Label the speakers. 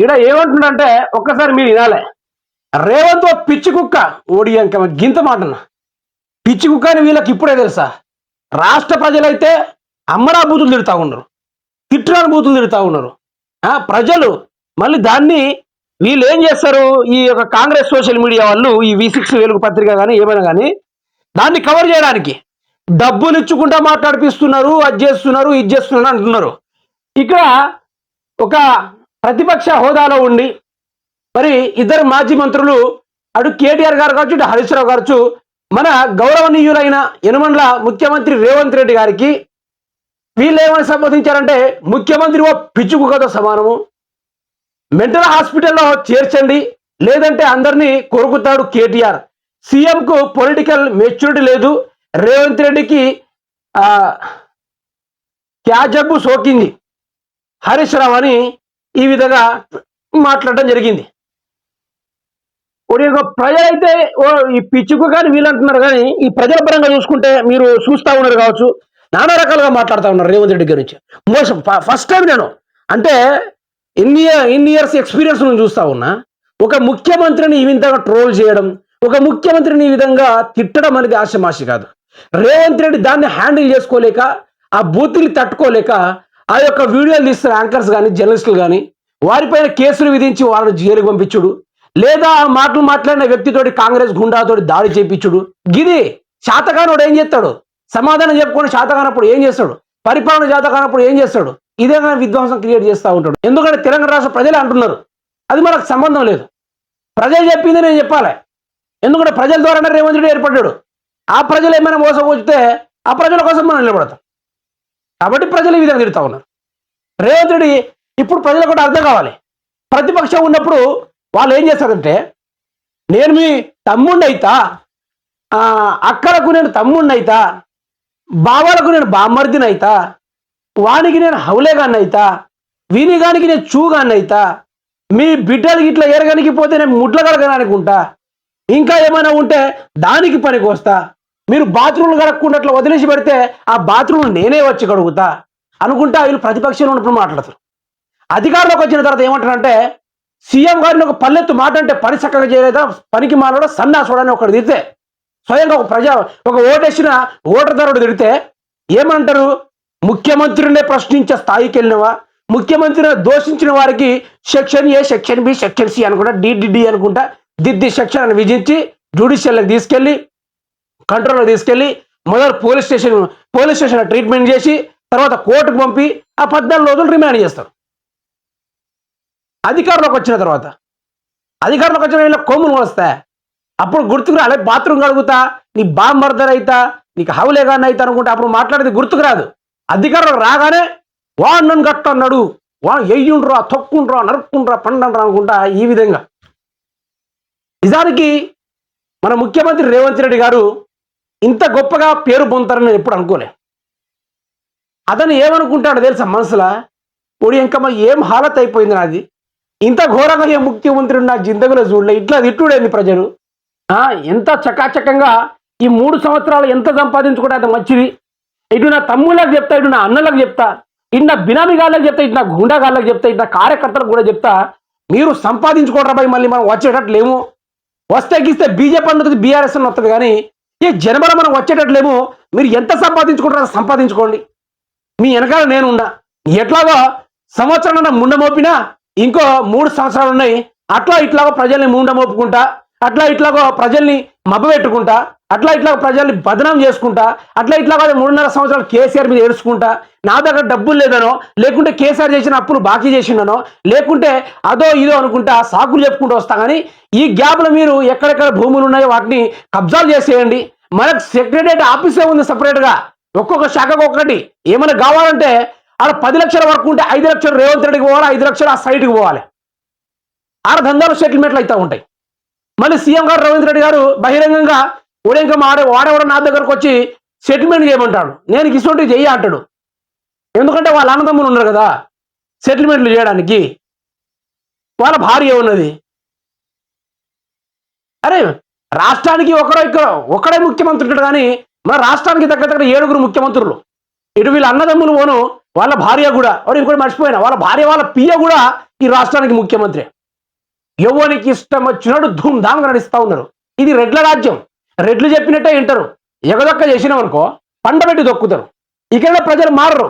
Speaker 1: ఈడ ఏమంటుండంటే ఒక్కసారి మీరు వినాలే. రేవంత్ ఓ పిచ్చి కుక్క. ఓడి గింత మాటన పిచ్చి కుక్క అని వీళ్ళకి ఇప్పుడే తెలుసా? రాష్ట్ర ప్రజలైతే అమ్మరా బూతులు తిడతా ఉన్నారు. తిట్టురాని బూతులు తిడుతూ ఉన్నారు. ఆ, ప్రజలు మళ్ళీ దాన్ని వీళ్ళు ఏం చేస్తారు? ఈ యొక్క కాంగ్రెస్ సోషల్ మీడియా వాళ్ళు ఈ వి సిక్స్ వెలుగు పత్రిక కానీ ఏమైనా కానీ దాన్ని కవర్ చేయడానికి డబ్బులు ఇచ్చుకుంటా మాట్లాడిపిస్తున్నారు అది చేస్తున్నారు ఇది చేస్తున్నారు అంటున్నారు. ఇక్కడ ఒక ప్రతిపక్ష హోదాలో ఉండి మరి ఇద్దరు మాజీ మంత్రులు అటు కేటీఆర్ గారు కావచ్చు ఇటు హరీష్ రావు గారు మన గౌరవనీయులైన యనమండ్ల ముఖ్యమంత్రి రేవంత్ రెడ్డి గారికి వీళ్ళు ఏమని సంబోధించారంటే ముఖ్యమంత్రి ఓ పిచ్చుకుకతో సమానము. మెంటల్ హాస్పిటల్లో చేర్చండి లేదంటే అందరినీ కొరుకుతాడు కేటీఆర్. సీఎంకు పొలిటికల్ మెచ్యూరిటీ లేదు రేవంత్ రెడ్డికి ఆ, క్యాజబ్బు సోకింది హరీష్ రావు అని ఈ విధంగా మాట్లాడటం జరిగింది. ఒక ప్రజలైతే ఓ ఈ పిచ్చుకు కానీ వీళ్ళు అంటున్నారు కానీ ఈ ప్రజల పరంగా చూసుకుంటే మీరు చూస్తా ఉన్నారు కావచ్చు నానా రకాలుగా మాట్లాడుతూ ఉన్నారు రేవంత్ రెడ్డి గురించి మోసం ఫస్ట్ టైం నేను. అంటే ఇన్ని ఇన్ని ఇయర్స్ ఎక్స్పీరియన్స్ నేను చూస్తా ఉన్నా. ఒక ముఖ్యమంత్రిని ఈ విధంగా ట్రోల్ చేయడం ఒక ముఖ్యమంత్రిని ఈ విధంగా తిట్టడం అనేది ఆశమాషి కాదు. రేవంత్ రెడ్డి దాన్ని హ్యాండిల్ చేసుకోలేక ఆ బూతులు తట్టుకోలేక ఆ యొక్క వీడియోలు తీస్తున్న యాంకర్స్ కానీ జర్నలిస్టులు కానీ వారిపైన కేసులు విధించి వాళ్ళని జైలుకు పంపించుడు. లేదా ఆ మాటలు మాట్లాడిన వ్యక్తితోటి కాంగ్రెస్ గుండాతోటి దాడి చేయించుడు. గిది శాతకానుడు ఏం చేస్తాడు? సమాధానం చెప్పుకొని శాతకానప్పుడు ఏం చేస్తాడు? పరిపాలన శాతకానప్పుడు ఏం చేస్తాడు? ఇదే కానీ విధ్వంసం క్రియేట్ చేస్తూ ఉంటాడు. ఎందుకంటే తెలంగాణ రాష్ట్ర ప్రజలే అంటున్నారు. అది మనకు సంబంధం లేదు. ప్రజలు చెప్పింది నేను చెప్పాలి. ఎందుకంటే ప్రజల ద్వారానే రేవంత్ రెడ్డి ఏర్పడ్డాడు. ఆ ప్రజలు ఏమైనా మోసపోతే ఆ ప్రజల కోసం మనం నిలబడతాం. కాబట్టి ప్రజలు ఈ విధంగా తిరుగుతూ ఉన్నారు. రేవంత్ రెడ్డి ఇప్పుడు ప్రజలకు కూడా అర్థం కావాలి. ప్రతిపక్షం ఉన్నప్పుడు వాళ్ళు ఏం చేస్తారంటే నేను మీ తమ్ముడిని అయితా అక్కలకు నేను తమ్ముడిని అయితా బావాలకు నేను బామ్మర్దిని అయితా వానికి నేను హౌలేగాన్ని అయితా వీనిగానికి నేను చూగాన్ని అయితా మీ బిడ్డలకి ఇట్లా ఎరగనికి పోతే నేను ముడ్లగలగడానికి ఉంటా ఇంకా ఏమైనా ఉంటే దానికి పనికి వస్తా మీరు బాత్రూమ్లు కడగకుండా అట్లా వదిలేసి పెడితే ఆ బాత్రూమ్ నేనే వచ్చి కడుగుతా అనుకుంటా వీళ్ళు ప్రతిపక్షంలో ఉన్నప్పుడు మాట్లాడతారు. అధికారంలోకి వచ్చిన తర్వాత ఏమంటారంటే సీఎం గారిని ఒక పల్లెత్తు మాట అంటే పని చక్కగా చేయలేదా? పనికి మానడం సన్నాసుడని ఒకటి తిడితే స్వయంగా ఒక ప్రజా ఒక ఓటేసిన ఓటర్దారుడు తిడితే ఏమంటారు? ముఖ్యమంత్రినే ప్రశ్నించే స్థాయికి వెళ్ళినవా? ముఖ్యమంత్రిని దోషించిన వారికి section A section B section C అనుకుంటా డిడిడి అనుకుంటా దిద్ది సెక్షన్ అని విధించి జ్యుడిషియల్కి తీసుకెళ్ళి కంట్రోల్లో తీసుకెళ్ళి మొదలు police station police station treatment చేసి తర్వాత కోర్టుకు పంపి ఆ పద్నాలుగు రోజులు రిమాండ్ చేస్తారు. అధికారంలోకి వచ్చిన తర్వాత అధికారంలోకి వచ్చిన వీళ్ళ కొమ్ములు వస్తాయి అప్పుడు గుర్తుకు రాలే బాత్రూమ్ కడుగుతా నీ బాంబర్దర్ అవుతా నీకు హౌలే కానీ అవుతా అనుకుంటే అప్పుడు మాట్లాడేది గుర్తుకు రాదు. అధికారంలో రాగానే వాడు నన్ను గట్ట అన్నాడు వా ఎయ్యుండ్రా తొక్కుండ్రా నరుక్కుండ్రా పండండ్రా అనుకుంటా ఈ విధంగా. నిజానికి మన ముఖ్యమంత్రి రేవంత్ రెడ్డి గారు ఇంత గొప్పగా పేరు పొందుతారని నేను ఎప్పుడు అనుకోలే. అతను ఏమనుకుంటాడో తెలుసా మనసులో? ఒడి ఇంకా ఏం హాలత్ అయిపోయింది నాది? ఇంత ఘోరంగా ఏ ముఖ్యమంత్రి నా జిందగీలో చూడలే. ఇట్లా తిట్టుడేంది ప్రజలు? ఎంత చకాచకంగా ఈ మూడు సంవత్సరాలు ఎంత సంపాదించుకుంటే అది మంచిది? ఇటు నా తమ్ముళ్ళకి చెప్తా ఇటు నా అన్నలకు చెప్తా ఇటు నా బినామీగాళ్ళకి చెప్తా ఇటు నా గుండాగాళ్ళకి చెప్తా ఇటు నా కార్యకర్తలకు కూడా చెప్తా. మీరు సంపాదించుకోవడం పోయి మళ్ళీ మనం వచ్చేటట్లు లేము. వస్తే గీస్తే బీజేపీ అన్నది బీఆర్ఎస్ అని వస్తుంది కానీ ఈ జనబలం మనం వచ్చేటట్లేమో మీరు ఎంత సంపాదించుకుంటారో సంపాదించుకోండి. మీ వెనకాల నేను ఉన్నా. ఎట్లాగో సంవత్సరం ముండ మోపినా ఇంకో మూడు సంవత్సరాలు ఉన్నాయి. అట్లా ఇట్లాగో ప్రజల్ని ముండ మోపుకుంటా అట్లా ఇట్లాగో ప్రజల్ని మబ్బపెట్టుకుంటా అట్లా ఇట్లా ప్రజల్ని బదనాం చేసుకుంటా అట్లా ఇట్లా మూడున్నర సంవత్సరాలు కేసీఆర్ మీద ఏడుచుకుంటా నా దగ్గర డబ్బులు లేదనో లేకుంటే కేసీఆర్ చేసిన అప్పులు బాకీ చేసిండనో లేకుంటే అదో ఇదో అనుకుంటా సాకులు చెప్పుకుంటూ వస్తా. కానీ ఈ గ్యాప్లో మీరు ఎక్కడెక్కడ భూములు ఉన్నాయో వాటిని కబ్జాలు చేసేయండి. మనకు సెక్రటరేట్ ఆఫీసే ఉంది సపరేట్గా ఒక్కొక్క శాఖకు ఒక్కటి. ఏమైనా కావాలంటే ఆడ పది లక్షల వరకు ఉంటే ఐదు లక్షలు రేవంత్ రెడ్డికి పోవాలి ఐదు లక్షలు ఆ సైట్కి పోవాలి. ఆడ దందాలు సెటిల్మెంట్లు అయితే ఉంటాయి. మళ్ళీ సీఎం గారు రవీంద్ర రెడ్డి గారు బహిరంగంగా ఉడేంక ఆడే వాడేవాడు నా దగ్గరకు వచ్చి సెటిల్మెంట్ చేయమంటాడు. నేను ఇటువంటి చెయ్యి అంటాడు. ఎందుకంటే వాళ్ళ అన్నదమ్ములు ఉన్నారు కదా సెటిల్మెంట్లు చేయడానికి. వాళ్ళ భార్య ఉన్నది. అరే రాష్ట్రానికి ఒకరో ఇక్కడ ఒకడే ముఖ్యమంత్రి ఉంటాడు కానీ మన రాష్ట్రానికి దగ్గర దగ్గర ఏడుగురు ముఖ్యమంత్రులు. ఇటు వీళ్ళ అన్నదమ్ములు పోను వాళ్ళ భార్య కూడా వాడు ఇంకోటి మర్చిపోయినా వాళ్ళ భార్య వాళ్ళ పియ కూడా ఈ రాష్ట్రానికి ముఖ్యమంత్రి. ఎవరికి ఇష్టం వచ్చినట్టు ధూమ్ధామ్గా ధామ్ నడుస్తూ ఉన్నారు ఇది రెడ్ల రాజ్యం. రెడ్లు చెప్పినట్టే వింటారు. ఎగదొక్క చేసినామనుకో పండబెట్టి దొక్కుతారు. ఇక్కడ ప్రజలు మారరు.